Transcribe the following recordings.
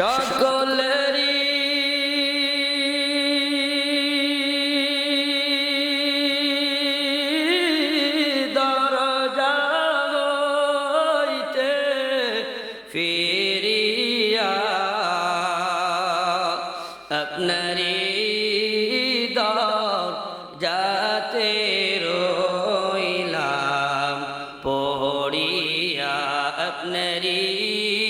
সকলেরই ফিরিয়া আপনারি দর যাতে রইলাম পড়িয়া আপনারি দর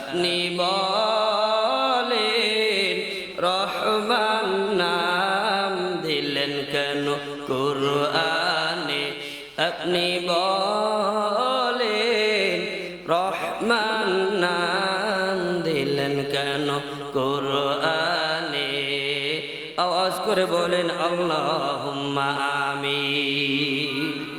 আপনি বলেন, রহমান নাম দিলেন কেন কুরআনে? আপনি বলেন, রহমান নাম দিলেন কেন কুরআনে? আওয়াজ করে বলেন, আল্লাহুম্মা আমিন।